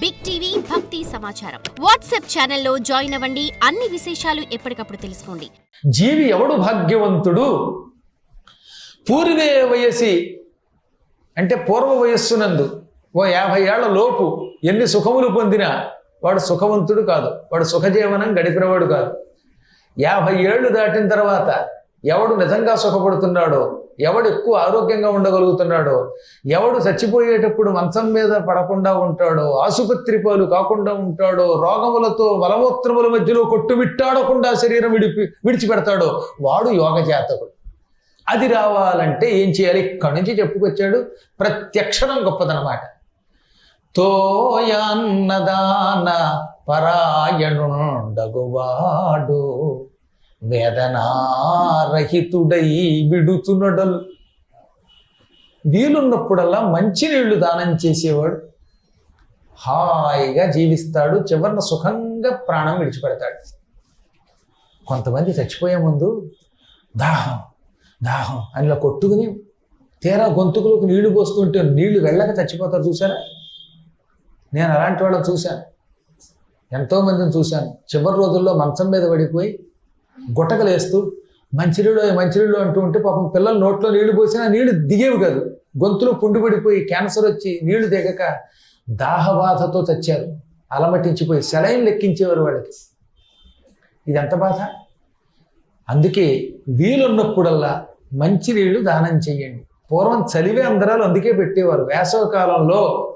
Big TV భక్తి సమాచారం WhatsApp ఛానల్లో జాయిన్ అవ్వండి. అన్ని విశేషాలు ఎప్పటికప్పుడు తెలుసుకోండి. జీవి ఎవడు భాగ్యవంతుడు? పూర్వే వయసి అంటే పూర్వ వయస్సునందు ఓ యాభై ఏళ్ళ లోపు ఎన్ని సుఖములు పొందినా వాడు సుఖవంతుడు కాదు. వాడు సుఖజీవనం గడిపినవాడు కాదు. యాభై ఏళ్ళు దాటిన తర్వాత ఎవడు నిజంగా సుఖపడుతున్నాడో ఎవడు ఎక్కువ ఆరోగ్యంగా ఉండగలుగుతున్నాడో ఎవడు చచ్చిపోయేటప్పుడు మంచం మీద పడకుండా ఉంటాడో ఆసుపత్రి పాలు కాకుండా ఉంటాడో రోగములతో మలమూత్రముల మధ్యలో కొట్టుమిట్టాడకుండా శరీరం విడిపి విడిచిపెడతాడో వాడు యోగ జాతకుడు. అది రావాలంటే ఏం చేయాలి? ఇక్కడి నుంచి చెప్పుకొచ్చాడు ప్రత్యక్షరం గొప్పదనమాట. తోయాన్నదాన పరాయణుండగువాడు. వేదనారహితుడై విడుచునడలు. వీలున్నప్పుడల్లా మంచినీళ్ళు దానం చేసేవాడు. హాయిగా జీవిస్తాడు చివరిన సుఖంగా ప్రాణం విడిచిపెడతాడు. కొంతమంది చచ్చిపోయే ముందు దాహం దాహం అని ఇలా కొట్టుకుని తీరా గొంతుకులోకి నీళ్ళు పోస్తుంటే నీళ్ళు వెళ్ళక చచ్చిపోతారు చూసారా నేను అలాంటి వాళ్ళని చూశాను. ఎంతోమందిని చూశాను. చివరి రోజుల్లో మంచం మీద పడిపోయి గుట్టకలు వేస్తూ మంచినీళ్ళు మంచినీళ్ళు అంటూ ఉంటే పాపం పిల్లలు నోట్లో నీళ్ళు పోసినా నీళ్ళు దిగేవి కాదు. గొంతులో పుండు పడిపోయి క్యాన్సర్ వచ్చి నీళ్ళు దిగక దాహబాధతో చచ్చారు. అలమటించిపోయి సెలైన్ లెక్కించేవారు వాళ్ళకి. ఇది ఎంత బాధ? అందుకే వీలున్నప్పుడల్లా మంచినీళ్ళు దానం చేయండి. పూర్వం చలివే అందరాలు అందుకే పెట్టేవారు. వేసవ కాలంలో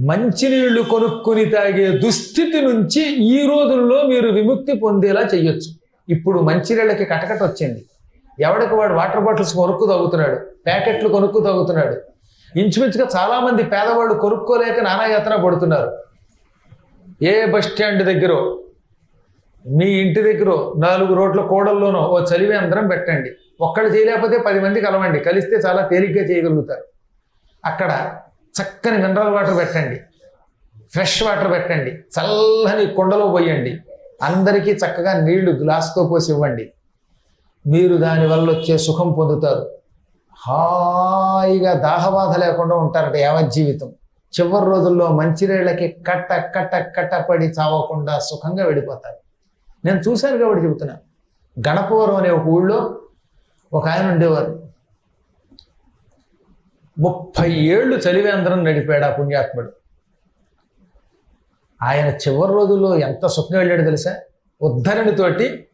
మంచినీళ్ళు కొనుక్కుని తాగే దుస్థితి నుంచి ఈ రోజుల్లో మీరు విముక్తి పొందేలా చేయొచ్చు ఇప్పుడు మంచినీళ్ళకి కటకట వచ్చింది. ఎవడికి వాడు వాటర్ బాటిల్స్ కొనుక్కు తాగుతున్నాడు ప్యాకెట్లు కొనుక్కు తాగుతున్నాడు ఇంచుమించుగా చాలామంది పేదవాళ్ళు కొనుక్కోలేక నానాయాత్ర పడుతున్నారు. ఏ బస్ స్టాండ్ దగ్గర మీ ఇంటి దగ్గర నాలుగు రోడ్ల కూడల్లోనో ఓ చలివే అందరం పెట్టండి. ఒక్కళ్ళు చేయలేకపోతే పది మంది కలవండి కలిస్తే చాలా తేలిగ్గా చేయగలుగుతారు. అక్కడ చక్కని మినరల్ వాటర్ పెట్టండి. ఫ్రెష్ వాటర్ పెట్టండి. చల్లని కుండలో పోయండి. అందరికీ చక్కగా నీళ్ళు గ్లాస్తో పోసి ఇవ్వండి మీరు దానివల్ల వచ్చే సుఖం పొందుతారు. హాయిగా దాహబాధ లేకుండా ఉంటారట యావజ్జీవితం. చివరి రోజుల్లో మంచినీళ్ళకి కట్ట కట్ట కట్ట పడి చావకుండా సుఖంగా వెళ్ళిపోతారు. నేను చూశాను కాబట్టి చెబుతున్నా. గణపవరం అనే ఒక ఊళ్ళో ఒక ఆయన ఉండేవారు. ముప్పై ఏళ్ళు చలివేంద్రం నడిపాడు ఆ పుణ్యాత్ముడు. ఆయన చివరి రోజుల్లో ఎంత సుఖంగా వెళ్ళాడు తెలుసా? ఉద్ధరణితోటి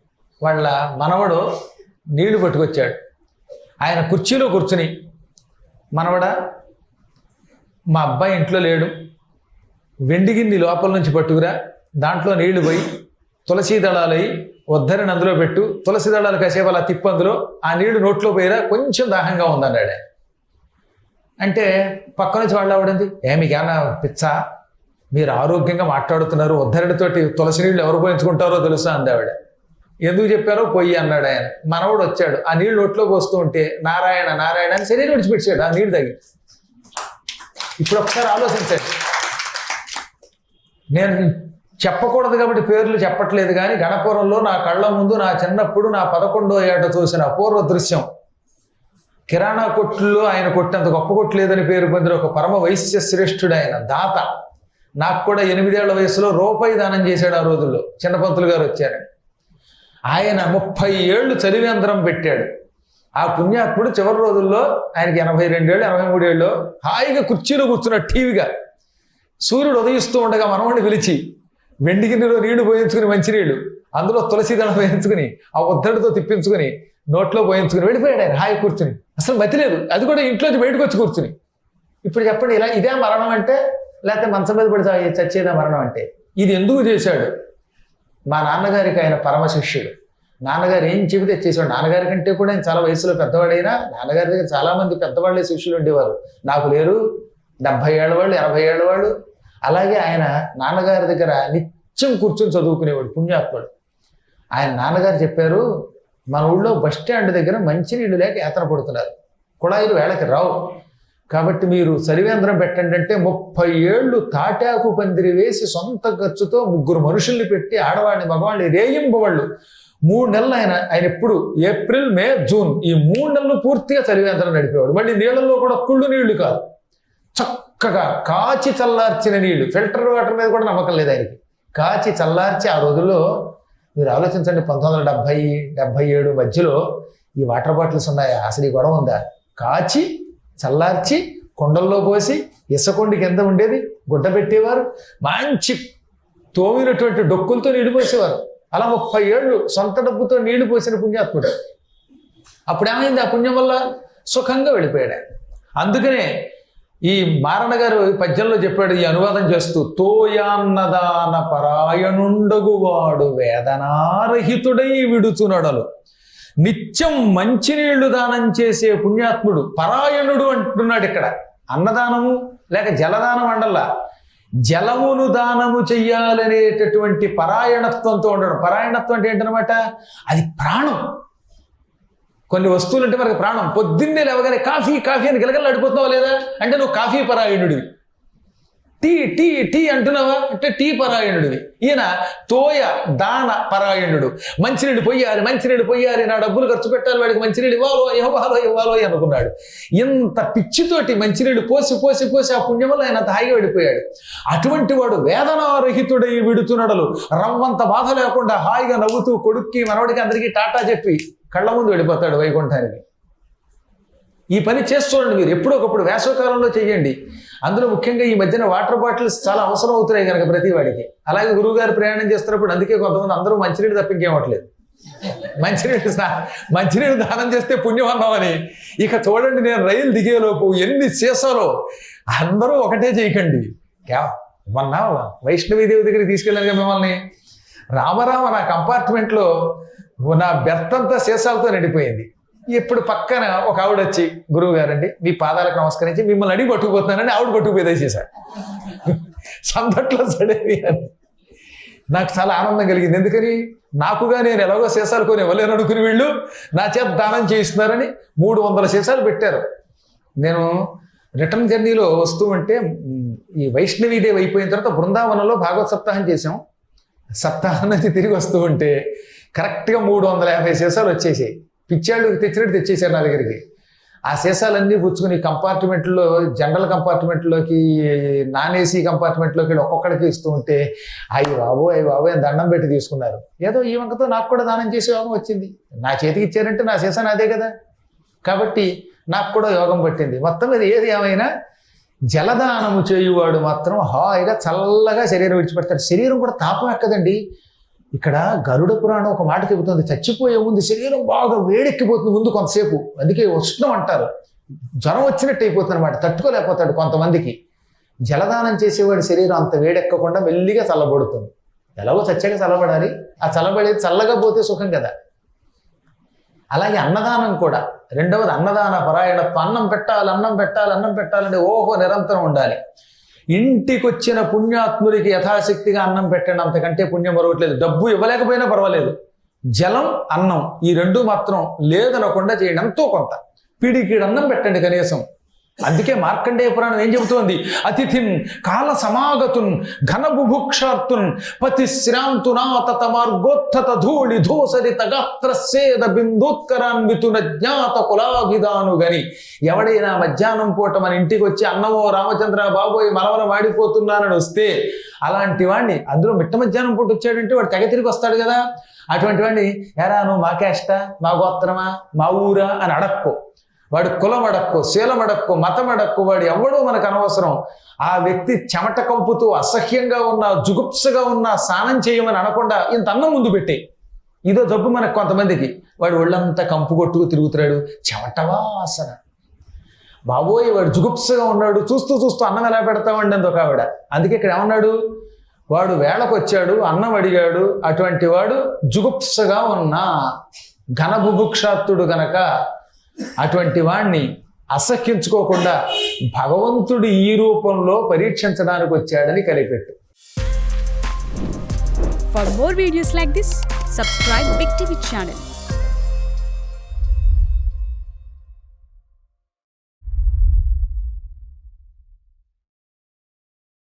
వాళ్ళ మనవడు నీళ్ళు పట్టుకొచ్చాడు. ఆయన కుర్చీలో కూర్చుని మనవడ మా అబ్బాయి ఇంట్లో లేడు. వెండిగిన్ని లోపల నుంచి పట్టుకురా. దాంట్లో నీళ్ళు పోయి తులసి దళాలై ఉద్ధరిని అందులో పెట్టు. తులసి దళాలు కాసేపు అలా తిప్పు అందులో ఆ నీళ్ళు నోట్లో పోయిరా. కొంచెం దాహంగా ఉందన్నాడు అంటే పక్క నుంచి వాళ్ళు ఆవిడంది ఏ మీకేమన్నా పిచ్చా? మీరు ఆరోగ్యంగా మాట్లాడుతున్నారు ఉద్ధరణితోటి తులసి నీళ్ళు ఎవరు పోయించుకుంటారో తెలుసా అందావిడ ఆవిడ. ఎందుకు చెప్పారో పొయ్యి అన్నాడు ఆయన. మనవడు వచ్చాడు ఆ నీళ్ళు నోట్లో పోస్తూ ఉంటే నారాయణ నారాయణ అని శరీరం విడిచిపెట్టాడు ఆ నీళ్ళు తగ్గి ఇప్పుడు ఒకసారి ఆలోచించండి. నేను చెప్పకూడదు కాబట్టి పేర్లు చెప్పట్లేదు కానీ గణపురంలో నా కళ్ళ ముందు నా చిన్నప్పుడు నా పదకొండో ఏట చూసిన అపూర్వ దృశ్యం. కిరాణా కొట్లో ఆయన కొట్టేంత గొప్ప కొట్టు లేదని పేరు పొందిన ఒక పరమ వైశ్య శ్రేష్ఠుడు ఆయన దాత. నాకు కూడా ఎనిమిదేళ్ళ వయసులో రూపాయి దానం చేశాడు ఆ రోజుల్లో. చిన్నపంతులు గారు వచ్చారు. ఆయన ముప్పై ఏళ్ళు చలివేంద్రం పెట్టాడు. ఆ పుణ్యాత్ముడు చివరి రోజుల్లో ఆయనకి ఎనభై రెండేళ్ళు ఎనభై మూడేళ్ళు హాయిగా కుర్చీలో కూర్చున్న టీవీగా. సూర్యుడు ఉదయిస్తూ ఉండగా మనవాడిని పిలిచి వెండి గిన్నెలో నీళ్ళు పోయించుకుని మంచినీళ్ళు అందులో తులసి దళం పోయించుకుని ఆ ఉద్దడితో తిప్పించుకుని నోట్లో పోయించుకుని వెళ్ళిపోయాడు ఆయన హాయి కూర్చుని. అసలు మతి లేదు. అది కూడా ఇంట్లోంచి బయటకు వచ్చి కూర్చుని. ఇప్పుడు చెప్పండి ఇలా ఇదే మరణం అంటే లేకపోతే మంచం మీద పడి చచ్చేదా మరణం అంటే? ఇది ఎందుకు చేశాడు? మా నాన్నగారికి ఆయన పరమ శిష్యుడు నాన్నగారు ఏం చెబితే చేసేవాడు. నాన్నగారి కంటే కూడా ఆయన చాలా వయసులో పెద్దవాడైనా నాన్నగారి దగ్గర చాలా మంది పెద్దవాళ్ళే శిష్యులు ఉండేవారు. నాకు లేరు. డెబ్భై ఏళ్ళ వాళ్ళు ఎనభై ఏళ్ళ వాళ్ళు. అలాగే ఆయన నాన్నగారి దగ్గర నిత్యం కూర్చొని చదువుకునేవాడు పుణ్యాత్ముడు. ఆయన నాన్నగారు చెప్పారు మన ఊళ్ళో బస్ స్టాండ్ దగ్గర మంచినీళ్ళు లేక యాత్ర పడుతున్నారు. కుళాయిలు వేళకి రావు. కాబట్టి మీరు సరివేంద్రం పెట్టండి అంటే ముప్పై ఏళ్ళు తాటాకు పందిరి వేసి సొంత ఖర్చుతో ముగ్గురు మనుషుల్ని పెట్టి ఆడవాడిని మగవాడిని రేయింపవాళ్ళు మూడు నెలలు ఆయన ఆయన ఎప్పుడు? April May June. ఈ మూడు నెలలు పూర్తిగా చలివేంద్రం నడిపేవాడు. మళ్ళీ నీళ్ళల్లో కూడా కుళ్ళు నీళ్ళు కాదు. చక్కగా కాచి చల్లార్చిన నీళ్ళు. ఫిల్టర్ వాటర్ మీద కూడా నమ్మకం లేదు ఆయనకి. కాచి చల్లార్చి ఆ రోజుల్లో మీరు ఆలోచించండి పంతొమ్మిది వందల డెబ్భై డెబ్భై ఏడు మధ్యలో ఈ వాటర్ బాటిల్స్ ఉన్నాయా? అసలు ఈ గొడవ ఉందా? కాచి చల్లార్చి కొండల్లో పోసి ఇసకొండి కింద ఉండేది? గుడ్డ పెట్టేవారు. మంచి తోమినటువంటి డొక్కులతో నీళ్ళు పోసేవారు. అలా ముప్పై ఏళ్ళు సొంత డబ్బుతో నీళ్ళు పోసిన పుణ్యాత్ముడు. అప్పుడు ఏమైంది ఆ పుణ్యం వల్ల సుఖంగా వెళ్ళిపోయాడు. అందుకనే ఈ మారణ గారు ఈ పద్యంలో చెప్పాడు ఈ అనువాదం చేస్తూ తోయాన్నదాన పరాయణుండగువాడు వేదనారహితుడై విడుచునడలు. నిత్యం మంచినీళ్ళు దానం చేసే పుణ్యాత్ముడు పరాయణుడు అంటున్నాడు ఇక్కడ. అన్నదానము లేక జలదానం అండల్లా. జలమును దానము చెయ్యాలనేటటువంటి పరాయణత్వంతో ఉండడం. పరాయణత్వం అంటే ఏంటనమాట అది ప్రాణం. కొన్ని వస్తువులు అంటే మనకి ప్రాణం. పొద్దున్నే లేవగానే కాఫీ కాఫీ అని గిలగల్లాడిపోతున్నావా లేదా? అంటే నువ్వు కాఫీ పరాయణుడివి. టీ టీ టీ అంటున్నావా? అంటే టీ పరాయణుడివి. ఈయన తోయ దాన పరాయణుడు. మంచినీళ్ళు పొయ్యాలి మంచినీళ్ళు పొయ్యాలి నా డబ్బులు ఖర్చు పెట్టాలి వాడికి మంచినీళ్ళు ఇవ్వాలో ఇవ్వాలో ఇవ్వాలో అనుకున్నాడు. ఇంత పిచ్చితోటి మంచినీళ్ళు పోసి పోసి పోసి ఆ పుణ్యం వల్ల ఆయన అంత హాయిగా వెళ్ళిపోయాడు. అటువంటి వాడు వేదనారహితుడై విడుతున్నడలు రవ్వంత బాధ లేకుండా హాయిగా నవ్వుతూ కొడుక్కి మనవడికి అందరికీ టాటా చెప్పి కళ్ళ ముందు వెళ్ళిపోతాడు వైకుంఠానికి. ఈ పని చేస్తుండండి మీరు. ఎప్పుడో ఒకప్పుడు వేసవకాలంలో చేయండి. అందులో ముఖ్యంగా ఈ మధ్యన వాటర్ బాటిల్స్ చాలా అవసరం అవుతున్నాయి కనుక ప్రతి వాడికి. అలాగే గురువుగారు ప్రయాణం చేస్తున్నప్పుడు అందుకే కొంతమంది అందరూ మంచినీళ్ళు తప్పింకేమట్లేదు మంచినీళ్ళు స్నా మంచినీళ్ళు దానం చేస్తే పుణ్యం అన్నామని ఇక చూడండి నేను రైలు దిగేలోపు ఎన్ని చేసాలో అందరూ ఒకటే చేయకండి. క్యా మొన్న వైష్ణవీదేవి దగ్గరికి తీసుకెళ్ళాను కదా మిమ్మల్ని. రామరామ నా కంపార్ట్మెంట్లో నా బెర్త్ అంతా సీసాలతో నిండిపోయింది. ఇప్పుడు పక్కన ఒక ఆవిడ వచ్చి గురువు గారండి మీ పాదాలకు నమస్కరించి మిమ్మల్ని అడిగి పట్టుకుపోతున్నానని ఆవిడ పట్టుకుపోయి చేశాడు సందట్లో సడేవి అని. నాకు చాలా ఆనందం కలిగింది. ఎందుకని? నాకుగా నేను ఎలాగో సీసాలు కొని ఇవ్వలేను అనుకుని వీళ్ళు నా చేత దానం చేయిస్తున్నారని మూడు వందల సీసాలు పెట్టారు. నేను రిటర్న్ జర్నీలో వస్తూ ఉంటే ఈ వైష్ణవి దేవి అయిపోయిన తర్వాత బృందావనంలో భాగవత్ సప్తాహం చేసాం సప్తాహం నుంచి తిరిగి వస్తూ ఉంటే కరెక్ట్గా మూడు వందల యాభై సీసాలు వచ్చేసాయి. పిచ్చాళ్ళు తెచ్చినట్టు తెచ్చేసారు నా దగ్గరికి. ఆ సీసాలన్నీ పుచ్చుకుని కంపార్ట్మెంట్లో జనరల్ కంపార్ట్మెంట్లోకి నాన్ ఏసీ కంపార్ట్మెంట్లోకి వెళ్ళి ఒక్కొక్కడికి ఇస్తూ ఉంటే అయ్యి బాబు అయ్యి బాబు అని దండం పెట్టి తీసుకున్నారు. ఏదో ఈ వంకతో నాకు కూడా దానం చేసే యోగం వచ్చింది. నా చేతికి ఇచ్చారంటే నా సీసా నాదే కదా. కాబట్టి నాకు కూడా యోగం పట్టింది. మొత్తం మీద ఏది ఏమైనా జలదానము చేయువాడు మాత్రం హాయిగా చల్లగా శరీరం విడిచిపెడతాడు. శరీరం కూడా తాపం ఎక్కదండి. ఇక్కడ గరుడ పురాణం ఒక మాట చెబుతుంది చచ్చిపోయే ముందు శరీరం బాగా వేడెక్కిపోతుంది ముందు కొంతసేపు. అందుకే ఉష్ణం అంటారు. జ్వరం వచ్చినట్టు అయిపోతుంది అనమాట తట్టుకోలేకపోతాడు కొంతమందికి. జలదానం చేసేవాడి శరీరం అంత వేడెక్కకుండా మెల్లిగా చల్లబడుతుంది. ఎలాగో చచ్చాక చల్లబడాలి. ఆ చల్లబడేది చల్లగా పోతే సుఖం కదా. అలాగే అన్నదానం కూడా. రెండవది అన్నదాన పరాయణత్వం అన్నం పెట్టాలి అన్నం పెట్టాలి అన్నం పెట్టాలంటే ఓహో నిరంతరం ఉండాలి. ఇంటికి వచ్చిన పుణ్యాత్ముడికి యథాశక్తిగా అన్నం పెట్టండి అంతకంటే పుణ్యం మరొకట్లేదు డబ్బు ఇవ్వలేకపోయినా పర్వాలేదు. జలం అన్నం ఈ రెండు మాత్రం లేదనకుండా చేయడంతో ఎంతో కొంత పిడికిడన్నం పెట్టండి కనీసం. అందుకే మార్కండేయ పురాణం ఏం చెబుతోంది? అతిథిన్ కాల సమాగతున్ ఘన బుభుక్షార్తున్ పతి శ్రాంతునా తత మార్గోత్తత ధూళి ధూసరిత గాత్రసేద బిందూత్కరాన్వితున జ్ఞాత కులాభిదాను గని ఎవడైనా మధ్యాహ్నం పూట మన ఇంటికి వచ్చి అన్నమో రామచంద్ర బాబోయ్ మలవల వాడిపోతున్నానని వస్తే అలాంటి వాడిని అందులో మిట్ట మధ్యాహ్నం పూట వచ్చాడంటే వాడు తెగ తిరిగి వస్తాడు కదా. అటువంటి వాడిని ఎరా నువ్వు మా క్యాస్ట మా గోత్రమా? మా ఊరా? అని అడక్కో. వాడు కులం అడక్కు శీలం అడక్కు మతం అడక్కు వాడు ఎవడో మనకు అనవసరం. ఆ వ్యక్తి చెమట కంపుతూ అసహ్యంగా ఉన్న జుగుప్సగా ఉన్న స్నానం చేయమని అనకుండా ఇంత అన్నం ముందు పెట్టే ఇదో జబ్బు మనకు కొంతమందికి. వాడు ఒళ్ళంతా కంపు కొట్టుకు తిరుగుతున్నాడు చెమట వాసన. బాబోయ్ వాడు జుగుప్సగా ఉన్నాడు చూస్తూ చూస్తూ అన్నం ఎలా పెడతామండి అంది ఒక ఆవిడ. అందుకే ఇక్కడ ఏమన్నాడు? వాడు వేళకు వచ్చాడు అన్నం అడిగాడు అటువంటి వాడు జుగుప్సగా ఉన్న ఘనబుభుక్షాత్తుడు గనక అటువంటి వాణ్ణి అసహ్యించుకోకుండా భగవంతుడు ఈ రూపంలో పరీక్షించడానికి వచ్చాడని కనిపెట్టు for more videos like this subscribe Big TV channel